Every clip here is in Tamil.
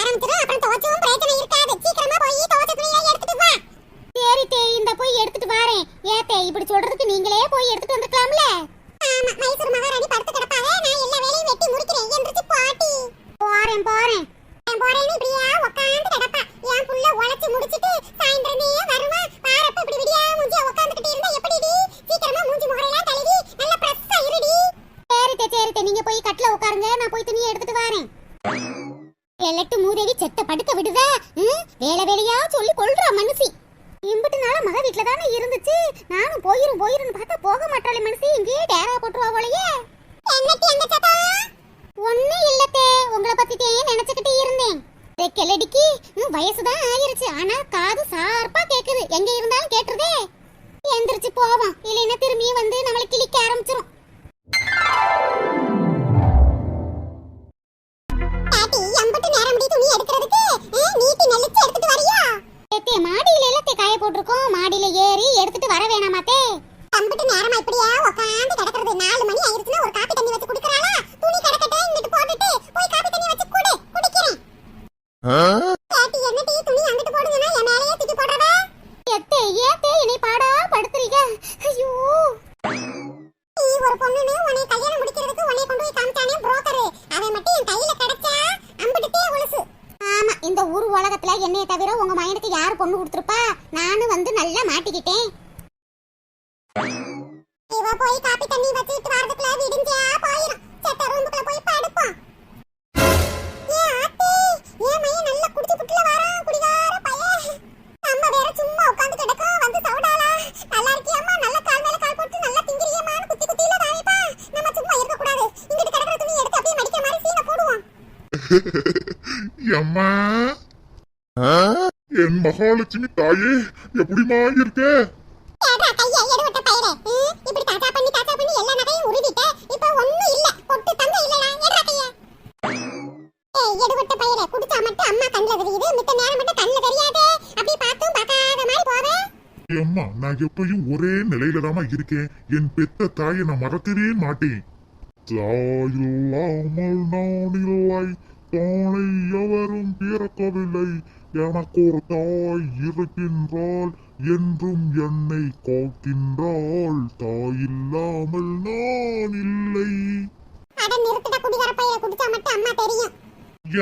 ஆரம்பிச்சிடும். அப்புறம் சார்பா கேக்குது. எங்க இருந்தாலும் கேட்டுருதே. எந்திரிச்சு போவோம். இல்லைன்னா திரும்பியும் வந்து நம்மளை இவ போய் காபி தண்ணி வச்சிட்டு வரதுக்குள்ள விடிஞ்சா போயிரும் செத்த ரூமுக்குள்ள போய் படுப்போம் ஆத்தி மைய நல்லா குடிச்சு புட்டுல வரான் குடிகார பையன் நம்ம வேற சும்மா உட்கார்ந்து வந்து சவுடாலா நல்லா நல்ல கால் மேல கால் போட்டு நல்லா திங்கிறியம்மான்னு குத்தி குத்தியில தாவிப்பா நம்ம சும்மா இருக்க கூடாது இங்கிட்டு கிடக்குற துணி எடுத்து அப்படியே மடிக்க மாதிரி சீனை போடுவோம் என் மகாலட்சுமி தாயே எப்படிமா இருக்க நான் எப்பயும் ஒரே நிலையில தாமா இருக்கேன். என் பெத்த தாயை நான் மறக்கவே மாட்டேன். தாயில்லாமல் நான் இல்லை. தானை எவரும் பிறக்கவில்லை. எனக்கு ஒரு தாய் இருக்கின்றாள். என்றும் என்னை காக்கின்றாள். தாயில்லாமல் நான் இல்லை.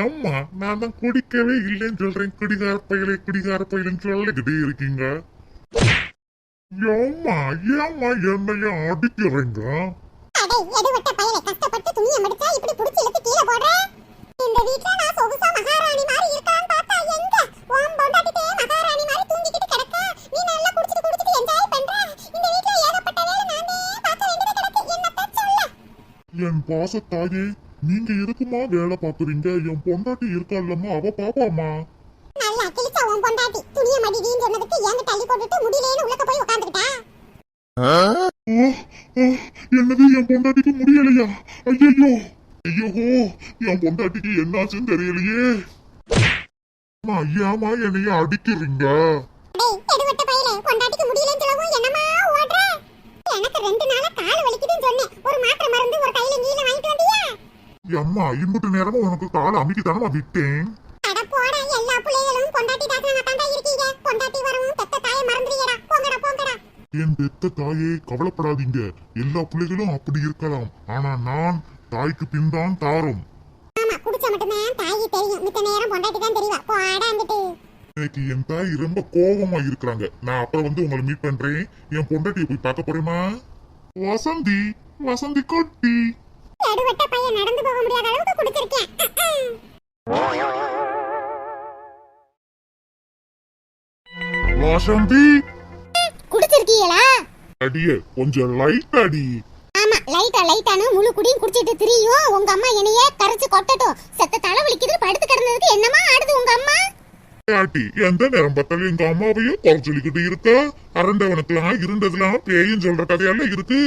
அம்மா நான் தான் குடிக்கவே இல்லைன்னு சொல்றேன். குடிகார பையலை குடிகார பையலன்னு சொல்லிக்கிட்டே இருக்கீங்க. ஏம்மா? ஏம்மா என்னைய அடிக்கிறீங்க? அடே எடுவட்ட பையலே கஷ்டப்பட்டு துணியை மடிச்சா இப்படி புடிச்சு இழுத்து கீழே போடுற? இந்த வீட்ல நான் சொகுசா மகாராணி மாதிரி இருக்கான்னு பார்த்தா எங்க? உன் பொண்டாட்டிட்டே மகாராணி மாதிரி தூங்கிக்கிட்டு கிடக்க? நீ நல்லா குடிச்சிட்டு குடிச்சிட்டு என்ஜாய் பண்ற? இந்த வீட்ல ஏகப்பட்ட வேலை நானே பார்க்க வேண்டியது கிடக்கு. என்னத்த சொல்ல? என் பாச தாயே நீங்க எதுக்குமா வேலை பாக்குறீங்க என் பொண்டாட்டி இருக்கால்லம்மா அவ பாப்பாமா உன் பொண்டாட்டி துணியை மடிடின்னு சொன்னதுக்கு ஏங்க தள்ளி போட்டுட்டு முடியலேன்னு உள்ளக்க போய் உட்காந்துக்கிட்டா என்னது என் பொண்டாட்டிக்கு முடியலையா? ஐயோ ஐயோ என் பொண்டாட்டிக்கு என்னாச்சுன்னு தெரியலையே. அம்மா, ஏம்மா என்னைய அடிக்கிறீங்க. டேய் எடுவட்ட பையலே பொண்டாட்டிக்கு முடியலன்னு சொல்லவும் என்னமா ஓடுற? எனக்கு ரெண்டு நாளா கால் வலிக்குதுன்னு சொன்னேன். ஒரு மாத்திரை மருந்து ஒரு கையில நீல வாங்கிட்டு வந்தியா? அம்மா இம்புட்டு நேரமா உனக்கு காலை அமைக்கி தானமா விட்டேன். அட போடா எல்லா பிள்ளைகளும் பொண்டாட்டி தாசனா தாண்டா இருக்கீங்க. பொண்டாட்டி வரவும் பெத்த தாயை மறந்துடுங்கடா போங்கடா போங்கடா. என் பெத்த தாயே கவலைப்படாதீங்க. எல்லா பிள்ளைகளும் அப்படி இருக்கலாம். ஆனா நான் தாய்க்கு பின்தான் தாரும். ஆமா குடிச்சா மட்டும்தான் தாயி தெரியும். மித்த நேரம் பொண்டாட்டி தான் தெரியவா போடா வந்துட்டு இன்னைக்கு என் தாய் ரொம்ப கோபமா இருக்கிறாங்க. நான் அப்புறம் வந்து உங்களை மீட் பண்றேன். என் பொண்டாட்டியை போய் பார்க்க போறேமா வசந்தி வசந்தி கொட்டி. எடுவட்ட பையன் நடந்து போக முடியாத அளவுக்கு குடிச்சிருக்கேன். வசந்தி குடிச்சிருக்கீங்களா? அடிய கொஞ்சம் லைட் அடி. ஆமா லைட்டா லைட்டானு முழு குடியும் குடிச்சிட்டு திரியும். உங்க அம்மா என்னைய கரைச்சு கொட்டட்டும். செத்த தலை வலிக்குது படுத்து கிடந்ததுக்கு என்னமா ஆடுது உங்க அம்மா? ஆட்டி எந்த நேரம் பார்த்தாலும் எங்க அம்மாவையும் குறை சொல்லிக்கிட்டு இருக்க. அரண்டவனுக்கெல்லாம் இருந்ததுலாம் பேயும் சொல்ற கதையெல்லாம் இருக்கு.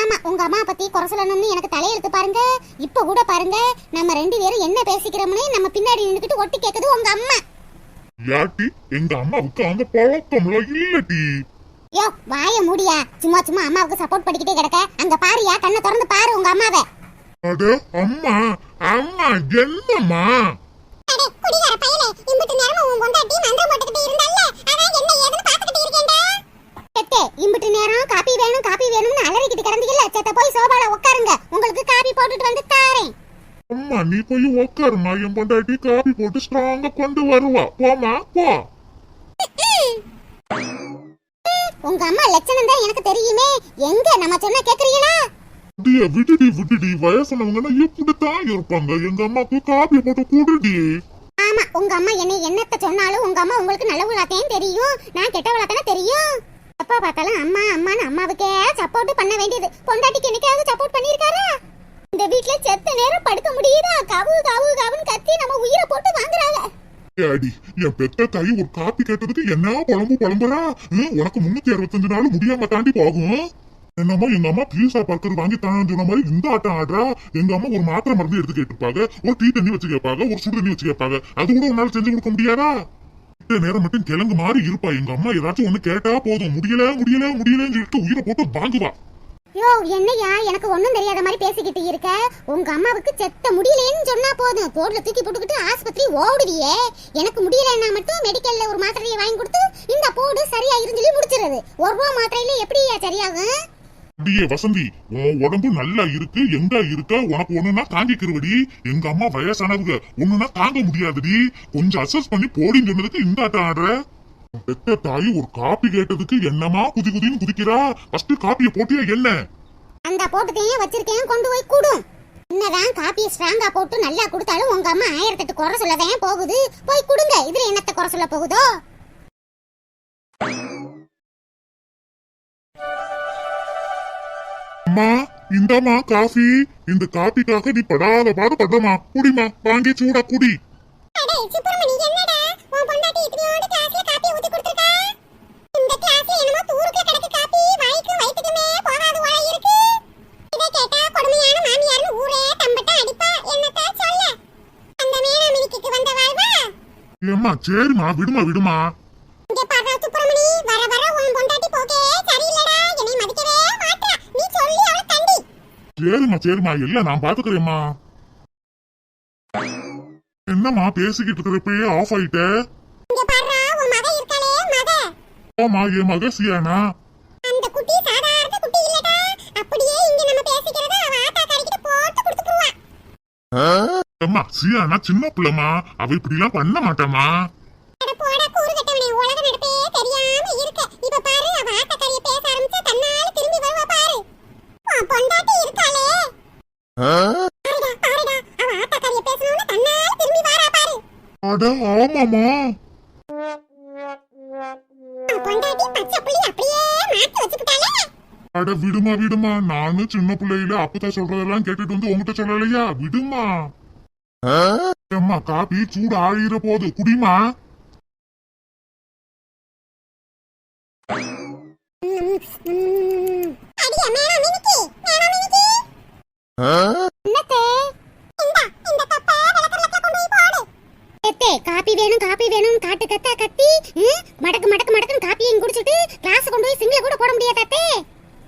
ஆமா உங்க அம்மா பத்தி குறை சொல்லணும்னு எனக்கு தலையெழுத்து பாருங்க. இப்ப கூட பாருங்க நம்ம ரெண்டு பேரும் என்ன பேசிக்கிறோம்னு நம்ம பின்னாடி நின்னுக்கிட்டு ஒட்டி கேக்குது உங்க அம்மா. யாட்டி எங்க அம்மாவுக்கு அந்த பழக்கம்லாம் இல்லட்டி யோ வாய மூடியா. சும்மா சும்மா அம்மாவுக்கு சப்போர்ட் பண்ணிக்கிட்டே கிடக்க. அங்க பாருயா கண்ணை திறந்து பாரு உங்க அம்மாவை. அட அம்மா அம்மா என்னம்மா? அடே குடிகார பயலே இம்புட்டு நேரமா உன் பொண்டாட்டி மந்திரம் போட்டுக்கிட்டு இருந்தால அதான் என்ன ஏதுன்னு பாத்துக்கிட்டு இருக்கேன்டா. செத்தே இம்புட்டு நேரம் காபி வேணும் காபி வேணும்னு அலறிக்கிட்டு கிடந்தீங்கல்ல? செத்த போய் சோபால உட்காருங்க. உங்களுக்கு காபி போட்டுட்டு வந்து தாரேன். அம்மா நீ போய் உக்காருமா. என் பொண்டாட்டி காபி போட்டு ஸ்ட்ராங்கா கொண்டு வருவா. போமா போ. உங்க அம்மா லட்சணம் தான் எனக்கு தெரியுமே. எங்க நம்ம சொன்ன கேக்குறீங்களா? டிய விடுடி விடுடி. வயசானவங்கன்னா எப்படித்தான் இருப்பாங்க. எங்க அம்மாக்கு காப்பி போட்டு குடுடி. ஆமா உங்க அம்மா என்னை என்னத்த சொன்னாலும் உங்க அம்மா உங்களுக்கு நல்லவங்களாத்தையும் தெரியும். நான் கெட்டவளாத்தானே தெரியும். எப்ப பார்த்தாலும் அம்மா அம்மான்னு அம்மாவுக்கே சப்போர்ட் பண்ண வேண்டியது. பொண்டாட்டிக்கு என்னைக்காவது சப்போர்ட் பண்ணிருக்காரா இந்த வீட்ல செத்த நேரம் படுக்க முடியுதா? கவு கவு கவுன்னு கத்தி நம்ம உயிரை போட்டு வாங்குறாங்க. அடி என் பெத்த தாய் ஒரு காப்பி கேட்டதுக்கு என்ன குழம்பு குழம்புறா உனக்கு முன்னூத்தி அறுபத்தஞ்சு நாள் முடியாம தாண்டி போகும். என்னம்மா எங்க அம்மா பீஸா பர்க்கர் வாங்கி தான் சொன்ன மாதிரி இந்த ஆட்டம் ஆடுறா? எங்க அம்மா ஒரு மாத்திரை மருந்து எடுத்து கேட்டிருப்பாங்க. ஒரு டீ தண்ணி வச்சு கேட்பாங்க ஒரு சுடு தண்ணி வச்சு கேட்பாங்க. அது கூட உன்னால செஞ்சு கொடுக்க முடியாதா? இந்த நேரம் மட்டும் கிழங்கு மாதிரி இருப்பா. எங்க அம்மா ஏதாச்சும் ஒண்ணு கேட்டா போதும். முடியல முடியல முடியலன்னு சொல்லிட்டு உயிரை போட்டு வாங்குவா. யோ என்னய்யா எனக்கு ஒண்ணும் தெரியாத மாதிரி பேசிக்கிட்டு இருக்க. உங்க அம்மாவுக்கு செத்த முடியலன்னு சொன்னா போதும். தோல்ல தூக்கி போட்டுக்கிட்டு ஆஸ்பத்திரி ஓடுவியே எனக்கு முடியலன்னா மட்டும் மெடிக்கல்ல ஒரு மாத்திரையை வாங்கி கொடுத்து இந்த போடு சரியா சொல்லி முடிச்சிருது ஒரு ரூபா மாத்திரையில எப்படியா சரியாகும்? அப்படியே வசந்தி உன் உடம்பு நல்லா இருக்கு. எங்க இருக்க? உனக்கு ஒண்ணுனா தாங்கிக்கிறவடி எங்க அம்மா வயசானவங்க. ஒண்ணுனா தாங்க முடியாதுடி. கொஞ்சம் அசஸ் பண்ணி போடின்னு சொன்னதுக்கு இந்த ஆட்டம் ஆடுற. பெத்த தாய் ஒரு காப்பி கேட்டதுக்கு என்னமா குதி குதின்னு குதிக்கிறா? ஃபர்ஸ்ட் காப்பிய போட்டியா என்ன? அந்த போட்டுக்கையும் வச்சிருக்கேன் கொண்டு போய் கூடும் என்னதான் காப்பி ஸ்ட்ராங்கா போட்டு நல்லா கொடுத்தாலும் உங்க அம்மா ஆயிரத்தெட்டு குறை சொல்லதான் போகுது. போய் கொடுங்க இதுல என்னத்த குறை சொல்ல போகுதோ? அம்மா இந்தாம்மா காஃபி. இந்த காப்பிக்காக நீ படாத பாடு படுறமா குடிமா வாங்கி சூடா குடி. ஊரே தம்பட்ட அடிப்பா என்னத்த சொல்ல? அந்த மேனாமினிக்கு வந்த வாழ்வா? ஏம்மா சரிம்மா விடுமா விடுமா. இங்க பாரு சுப்பிரமணி வர வர உன் பொண்டாட்டி போகே சரியில்லடா. என்னை மதிக்கவே மாட்டா. நீ சொல்லி அவளை தண்டி சரிம்மா சரிம்மா எல்லாம் நான் பாத்துக்கிறேம்மா. என்னம்மா பேசிக்கிட்டு இருக்கிறப்பயே ஆஃப் ஆயிட்ட? இங்க பாரு உன் மக இருக்காளே மக. ஆமா என் மக சியானா? அம்மா சியானா சின்ன பிள்ளைமா அவ இப்படி எல்லாம் பண்ண மாட்டாமா அட ஆமாமா பொண்டாட்டி பச்சை புள்ளி அப்படியே மாத்தி வச்சுக்கிட்டாலே அட விடுமா விடுமா. நானும் சின்ன பிள்ளையில அப்பதான் சொல்றதெல்லாம் கேட்டுட்டு வந்து உங்ககிட்ட சொல்லலையா? விடுமா. அம்மா காபி சூடு ஆழிற போது குடிமா? அடியே காப்பி வேணும் காப்பி வேணும். காட்டு கத்தா கத்தி மடக்கு மடக்கு மடக்குன்னு காப்பியும் குடிச்சிட்டு கிளாஸ் கொண்டு போய் சிங்கில கூட போட முடியாதாத்தே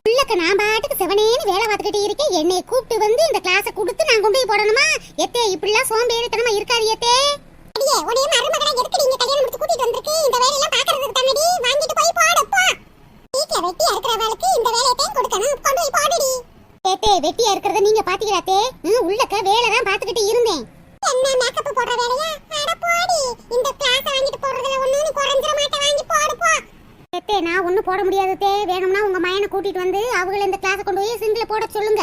உள்ளக்க நான் பாட்டுக்கு செவனேன்னு வேலை பார்த்துக்கிட்டு இருக்கேன். என்னை கூப்பிட்டு வந்து இந்த கிளாஸை கொடுத்து நான் கொண்டு போய் போடணுமா? எத்தே இப்படிலாம் சோம்பேறித்தனமா இருக்காது எத்தே. அடியே உடைய மருமகளை எதுக்கு நீங்க கல்யாணம் முடிச்சு கூட்டிட்டு வந்திருக்கு. இந்த வேலையெல்லாம் பாக்குறதுக்கு தானடி வாங்கிட்டு போய் போடு போ. வீட்ல வெட்டியா இருக்கிறவளுக்கு இந்த வேலையத்தையும் கொடுக்கணும். கொண்டு போய் போடுடி. ஏத்தே வெட்டியா இருக்கிறத நீங்க பாத்தீங்களாத்தே உள்ளக்க வேலை தான் பாத்துக்கிட்டு இருந்தேன். என்ன மேக்கப் போடுற வேலையா? அட போடி. இந்த கிளாஸ் வாங்கிட்டு போடுறதுல ஒண்ணு நீ குறைஞ்சற மாட்ட வாங்கி போடு போ. ஏத்தே நான் ஒண்ணு போட முடியாது தே வேணும்னா உங்க மயனை கூட்டிட்டு வந்து அவங்கள இந்த கிளாஸ் கொண்டு போய் சிங்கில போட சொல்லுங்க.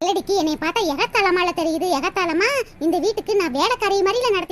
இல்லடிக்கு என்னை பார்த்தா எகத்தாளமால தெரியுது எகத்தாளமா இந்த வீட்டுக்கு நான் வேலைக்காரி மாதிரில நடத்த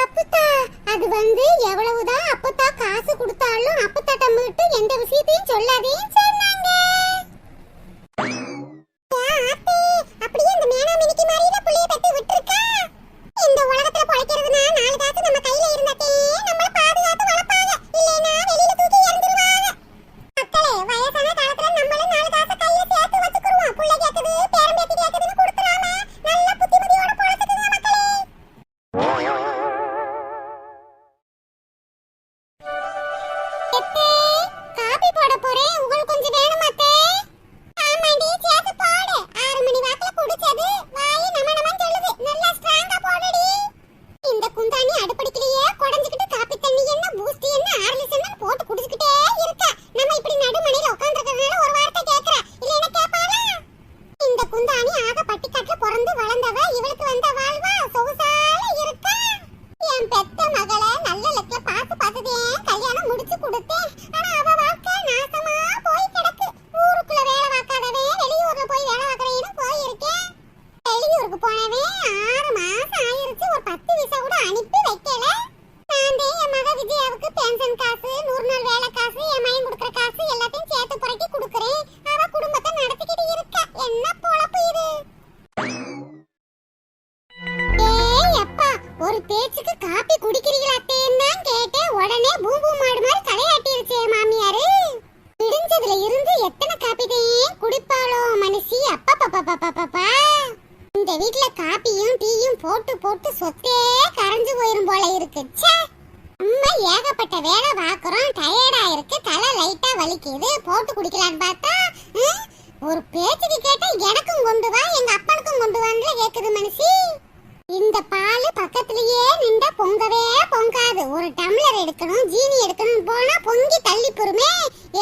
அப்பத்தா அது வந்து எவ்வளவுதான் அப்பத்தா காசு கொடுத்தாலும் அப்பத்தாட்ட மட்டும் எந்த விஷயத்தையும் சொல்லாதேன்னு சொன்னாங்க. அப்படியே அந்த மேனா விட்டுருக்கா? இந்த உலகத்துல பொழைக்கிறதுனா நாலு காசு நம்ம கையில இருந்தாத்தே நம்மள பாதுகாத்து வயசான இந்த பால் பக்கத்துலயே நின்ற பொங்கவே பொங்காது. ஒரு டம்ளர் எடுக்கணும் ஜீனி எடுக்கணும் போனா பொங்கி தள்ளி பொறுமே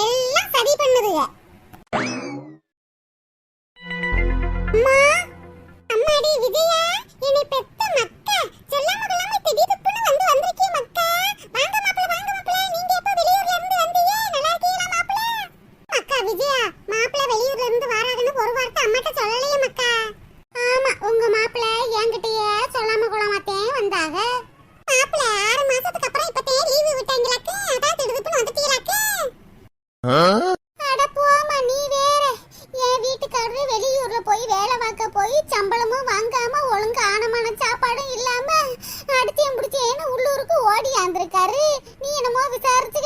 எல்லாம் சரி பண்ணுதுங்க. உட்காந்துருக்காரு நீ என்னமோ விசாரிச்சு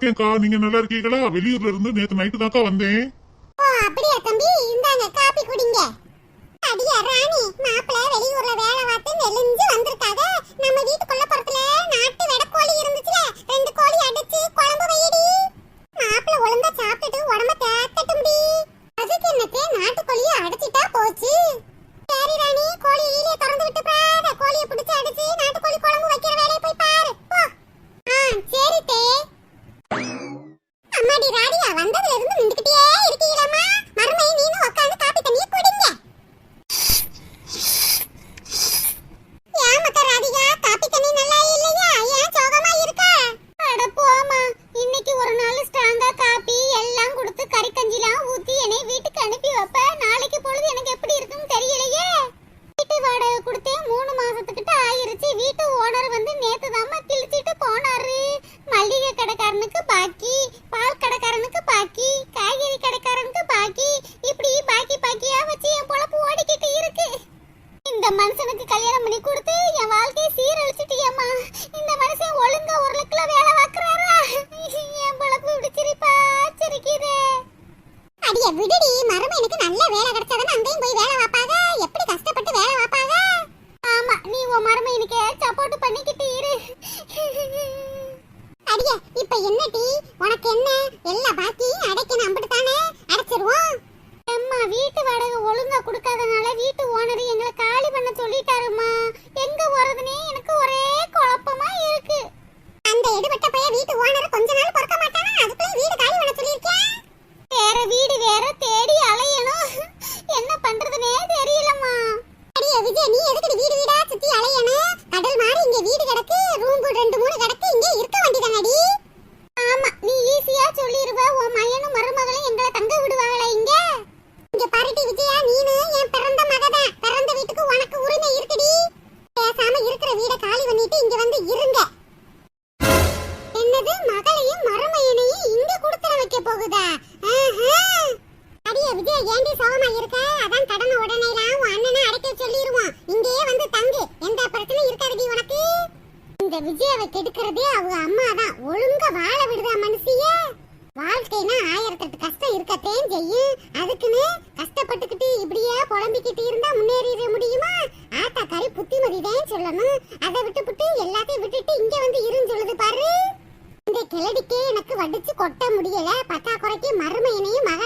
இருக்கேன்க்கா நீங்க நல்லா இருக்கீங்களா? வெளியூர்ல இருந்து நேத்து நைட்டு தான்க்கா வந்தேன். விஜய் நீ எதுக்கு வீடு வீடா சுத்தி அலையணும்? கடல் மாதிரி இங்க வீடு கிடக்கு ரூம் ரெண்டு மூணு கிடக்கு இருந்தா முன்னேறிட முடியுமா? ஆத்தாக்காரி புத்திமதி தான் சொல்லணும். அதை விட்டு விட்டு எல்லாத்தையும் விட்டுட்டு இங்க வந்து இருன்னு சொல்லுது பாரு. இந்த கிளடிக்கே எனக்கு வடிச்சு கொட்ட முடியல. பத்தாக்குறைக்கு மருமையினையும் மக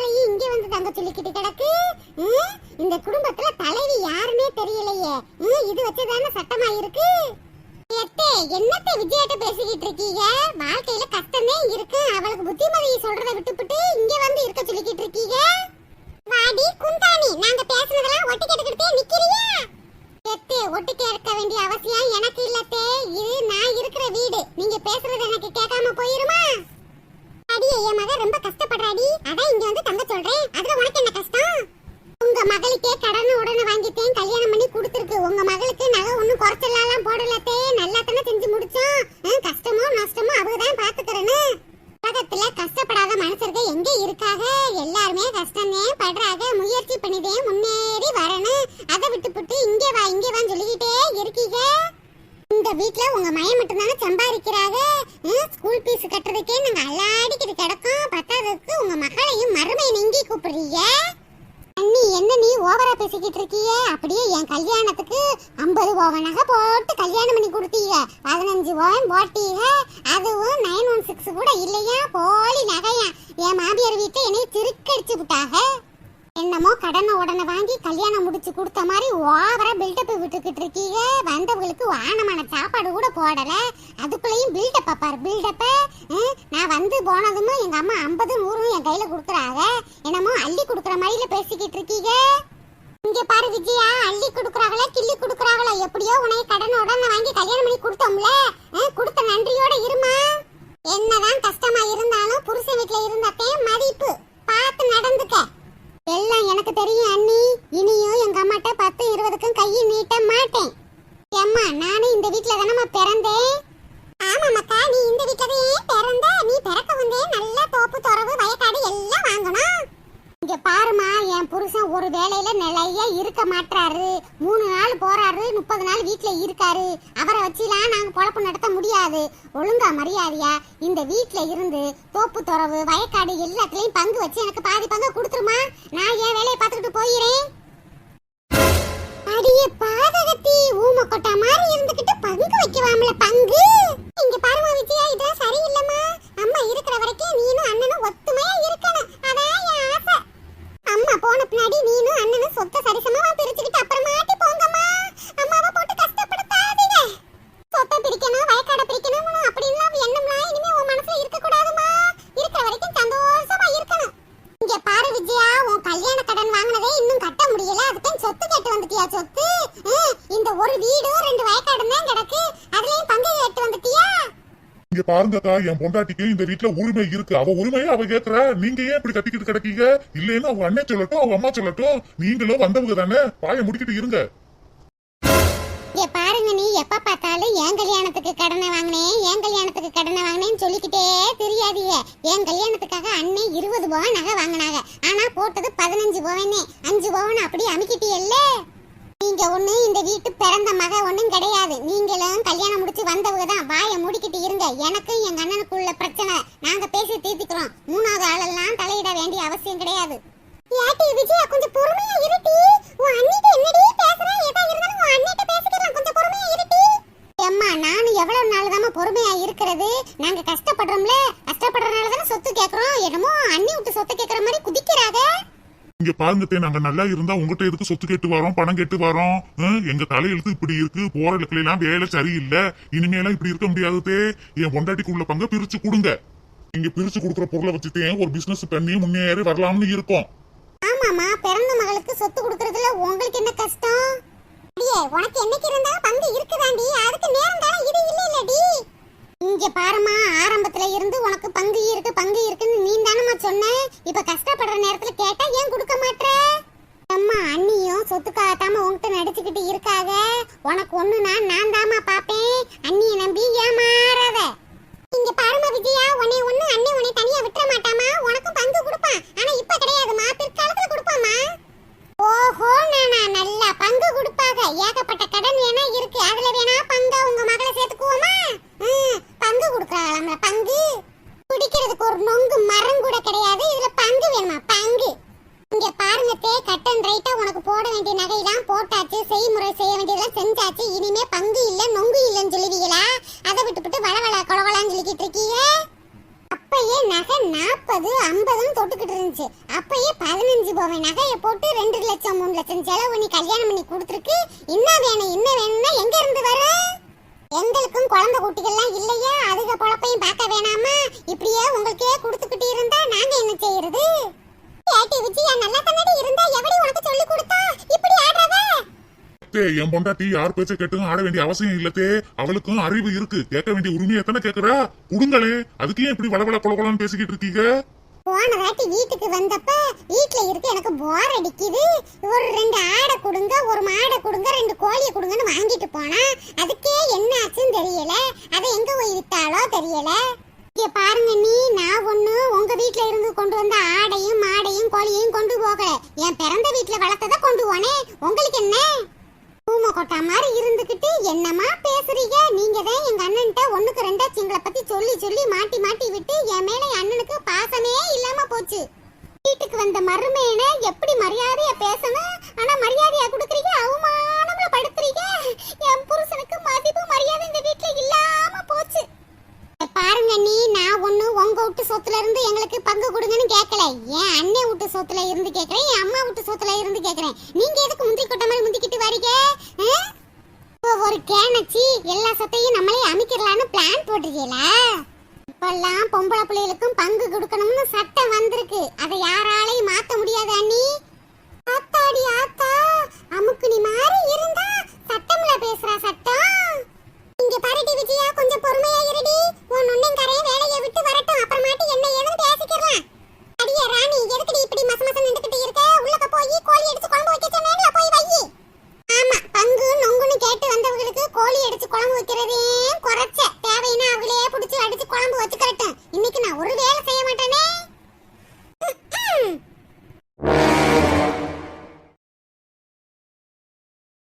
இருக்கிறப்ப நான் வந்து போனதும் எங்க அம்மா ஐம்பது நூறும் என் கையில கொடுக்குறாங்க. என்னமோ அள்ளி கொடுக்குற மாதிரில பேசிக்கிட்டு இருக்கீங்க. இங்க பாரு விஜயா அள்ளி கொடுக்குறாங்களா கிள்ளி கொடுக்குறாங்களா? எப்படியோ உனக்கு கடனோட நான் வாங்கி கல்யாணம் பண்ணி கொடுத்தோம்ல. கொடுத்த நன்றியோட இருமா. என்னதான் கஷ்டமா இருந்தாலும் புருஷன் வீட்டுல இருந்ததே மதிப்பு. பார்த்து நடந்துக்க. எல்லாம் எனக்கு தெரியும் அண்ணி. இனியும் எங்க அம்மாட்ட பத்து இருபதுக்கும் கையை நீட்ட மாட்டேன். ஏம்மா நானும் இந்த வீட்டுல தானம்மா பிறந்தேன். ஆமா மக்கா நீ இந்த வீட்லயே பிறந்த நீ பிறக்க வந்தே நல்ல தோப்பு துறவு வயக்காடு எல்லாம் வாங்கணும். இங்க பாருமா என் புருஷன் ஒரு வேலையில நிலையா இருக்க மாட்டாரு மூணு நாள் போறாரு முப்பது நாள் வீட்டுல இருக்காரு. அவரை வச்சுலாம் நாங்க பொழப்பு நடத்த முடியாது. ஒழுங்கா மரியாதையா இந்த வீட்டுல இருந்து தோப்பு துறவு வயக்காடு எல்லாத்துலயும் பங்கு வச்சு எனக்கு பாதி பங்கு கொடுத்துருமா? நான் என் வேலையை பார்த்துக்கிட்டு போயிறேன். அடியே பாதகத்தி ஊமக்கொட்டா மாதிரி இருந்துகிட்டு பங்கு வைக்கவாமல பங்கு? இங்க பாருமா விஜயா என் பொண்டாட்டிக்கு இந்த வீட்டுல உரிமை இருக்கு. அவ உரிமையை அவ கேக்குறா நீங்க ஏன் இப்படி கத்திக்கிட்டு கிடக்கீங்க? இல்லைன்னா அவங்க அண்ணன் சொல்லட்டும் அவங்க அம்மா சொல்லட்டும். நீங்களும் வந்தவங்க தானே. பாய முடிக்கிட்டு இருங்க. பாருங்க நீ எப்ப பார்த்தாலும் என் கல்யாணத்துக்கு கடனை வாங்கினேன் என் கல்யாணத்துக்கு கடனை வாங்கினேன்னு சொல்லிக்கிட்டே தெரியாதீங்க. என் கல்யாணத்துக்காக அண்ணன் இருபது பவன் நகை வாங்கினாங்க. ஆனா போட்டது பதினஞ்சு பவனே. அஞ்சு பவன் அப்படி அமுக்கிட்டியல்ல. நீங்க ஒண்ணு இந்த வீட்டு பிறந்த மக ஒண்ணும் கிடையாது. நீங்களும் கல்யாணம் முடிச்சு வந்தவங்க தான். வாயை மூடிக்கிட்டு இருங்க. எனக்கும் எங்க அண்ணனுக்குள்ள பிரச்சனை. நாங்க பேசி தீர்த்துக்கிறோம். மூணாவது ஆளெல்லாம் தலையிட வேண்டிய அவசியம் கிடையாது. ஏட்டி விஜயா கொஞ்சம் பொறுமையா இருட்டி உன் அண்ணிட்ட என்னடி பேசுற? ஏதா இருந்தாலும் உன் அண்ணிட்ட பேசிக்கலாம். கொஞ்சம் பொறுமையா இருட்டி அம்மா நானும் எவ்வளவு நாள் தான் பொறுமையா இருக்கிறது? நாங்க கஷ்டப்படுறோம்ல. கஷ்டப்படுறதுனால தானே சொத்து கேக்குறோம். என்னமோ அண்ணி விட்டு சொத்து கேக்குற மாதிரி குதிக்கிறாங்க. இங்க பாருங்கத்தே நாங்க நல்லா இருந்தா உங்ககிட்ட எதுக்கு சொத்து கேட்டு வரோம் பணம் கேட்டு வரோம்? ஹம், எங்க தலையெழுத்து இப்படி இருக்கு போற இடத்துல எல்லாம் வேலை சரியில்லை. இனிமேலாம் இப்படி இருக்க முடியாதுதே என் பொண்டாட்டிக்கு உள்ள பங்க பிரிச்சு கொடுங்க. இங்க பிரிச்சு கொடுக்குற பொருளை வச்சுட்டே ஒரு பிசினஸ் பண்ணி முன்னேறி வரலாம்னு இருக்கோம். ஆமாமா பிறந்த மகளுக்கு சொத்து கொடுக்கறதுல உங்களுக்கு என்ன கஷ்டம்? உனக்கு என்னைக்கு இருந்தாலும் பங்கு இருக்குதாண்டி? அதுக்கு நேரம் தானே? இது இல்ல இல்லடி இங்க பாருமா ஆரம்பத்துல இருந்து உனக்கு பங்கு இருக்கு பங்கு இருக்குன்னு நீ தானம்மா சொன்ன. இப்ப கஷ்டப்படுற நேரத்துல கேட்டா ஏன் கொடுக்க மாட்ற? அம்மா அண்ணியும் சொத்துக்காகத்தாம உன்கிட்ட நடிச்சுக்கிட்டு இருக்காக. உனக்கு ஒண்ணுனா நான் தாமா பாப்பேன். அண்ணியை நம்பி ஏமாறாத. இங்க பாருமா விஜயா உன்னை ஒண்ணு அண்ணி உன்னை தனியா விட்டுற மாட்டாமா உனக்கும் பங்கு கொடுப்பான். ஆனா இப்ப கிடையாதுமா பிற்காலத்துல கொடுப்பாமா ஓஹோ நானா நல்லா பங்கு கொடுப்பாங்க ஏகப்பட்ட கடன் வேணா இருக்கு. அதுல வேணா பங்கா உங்க மகளை சேர்த்துக்குவோமா? பங்கு? குடிக்கிறதுக்கு ஒரு நொங்கு மரம் கூட கிடையாது. இதுல பங்கு வேணுமா? பங்கு. இங்க பாருங்க தே கட் அண்ட் ரைட்டா உனக்கு போட வேண்டிய நகையெல்லாம் போட்டாச்சு. செய்முறை செய்ய வேண்டியதெல்லாம் செஞ்சாச்சு. இனிமே பங்கு இல்ல நொங்கு இல்லைன்னு சொல்லுவீங்களா? அதை விட்டுவிட்டு வளவள கொலவலான்னு சொல்லிக்கிட்டு இருக்கீங்க. அப்பயே நகை நாற்பது ஐம்பதுன்னு தொட்டுக்கிட்டு இருந்துச்சு. அப்பயே பதினஞ்சு போவேன். நகையை போட்டு ரெண்டு லட்சம் மூணு லட்சம் செலவு பண்ணி கல்யாணம் பண்ணி கொடுத்துருக்கு. என்ன வேணும் என்ன வேணும்னா எங்க இருந்து வரும் எங்களுக்கும் குழந்தை குட்டிகள்லாம் இல்லையா? அதுக பொழப்பையும் பார்க்க வேணாமா? இப்படியே உங்களுக்கே கொடுத்துக்கிட்டு இருந்தா நாங்க என்ன செய்யறது? ஏட்டி விஜயா நல்லா கண்ணாடி இருந்தா? எவடி உனக்கு சொல்லி கொடுத்தா? இப்படி ஆடுறத? தே என் பொண்டாட்டி யார் பேச்ச கேட்டும் ஆட வேண்டிய அவசியம் இல்லத்தே அவளுக்கும் அறிவு இருக்கு. கேட்க வேண்டிய உரிமையை எத்தனை கேக்குறா குடுங்களே. அதுக்கு ஏன் இப்படி வளவள கொலகொலன்னு பேசிக்கிட்டு இருக்கீங்க? போன வாட்டி வீட்டுக்கு வந்தப்ப வீட்ல இருக்க எனக்கு போர் அடிக்குது. ஒரு ரெண்டு ஆடை கொடுங்க ஒரு மாடை கொடுங்க ரெண்டு கோழியை கொடுங்கன்னு வாங்கிட்டு போனா அதுக்கே என்ன ஆச்சுன்னு தெரியல. அதை எங்க போய் வித்தாலோ தெரியல. இங்க பாருங்க நீ நான் ஒண்ணு உங்க வீட்ல இருந்து கொண்டு வந்த ஆடையும் மாடையும் கோழியையும் கொண்டு போகல. என் பிறந்த வீட்ல வளர்த்ததை கொண்டு போனேன். உங்களுக்கு என்ன? பூமை கொட்டா மாதிரி இருந்துகிட்டு என்னமா பேசுறீங்க? நீங்க தான் எங்க அண்ணன்ட்ட ஒண்ணுக்கு ரெண்டா சிங்களை பத்தி சொல்லி சொல்லி மாட்டி மாட்டி விட்டு என் மேல என் அண்ணனுக்கு பாசமே இல்லாம போச்சு. வீட்டுக்கு வந்த மருமையனை எப்படி மரியாதைய பேசணும்? ஆனா மரியாதையா கொடுக்குறீங்க? அவமானம்ல படுத்துறீங்க? என் புருஷனுக்கு மதிப்பு மரியாதை இந்த வீட்ல இல்லாம போச்சு. பாருங்க நீ நான் ஒண்ணு உங்க வீட்டு சொத்துல இருந்து எங்களுக்கு பங்கு கொடுங்கன்னு கேட்கல என் அண்ணன் விட்டு சொத்துல இருந்து கேக்குறேன் என் அம்மா வீட்டு சொத்துல இருந்து கேக்குறேன். நீங்க எதுக்கு முந்திரி கொட்டமா வரீங்க ஒரு கேனச்சி எல்லா சொத்தையும் நம்மளே அமைக்கிறலான்னு பிளான் போட்டிருக்கீங்களா? இப்பெல்லாம் பொம்பளை பிள்ளைகளுக்கும் பங்கு கொடுக்கணும்னு சட்டம் வந்திருக்கு. அதை யாராலையும் மாத்த முடியாது அண்ணி. ஆத்தாடி ஆத்தா அமுக்குனி மாதிரி இருந்தா சட்டம்ல பேசுறா சட்டம். இங்க பாருடி விஜயா கொஞ்சம் பொறுமையா இருடி. உன் நொண்ணங்கரைய வேலையை விட்டு வரட்டும். அப்புறமாட்டி என்ன ஏதுன்னு பேசிக்கலாம் அடியே ராணி எதுக்குடி இப்படி மச மச இருக்க? உள்ளக்க போய் கோழி அடிச்சு குழம்பு வைக்க சொன்னேன் ஆமா பங்கு நொங்குன்னு கேட்டு வந்தவங்களுக்கு கோழி அடிச்சு குழம்பு வைக்கிறதே குறைச்ச. தேவைன்னா அவங்களே பிடிச்சி அடிச்சு குழம்பு வச்சுக்கிறட்டும் இன்னைக்கு நான் ஒரு வேலை செய்ய மாட்டேனே.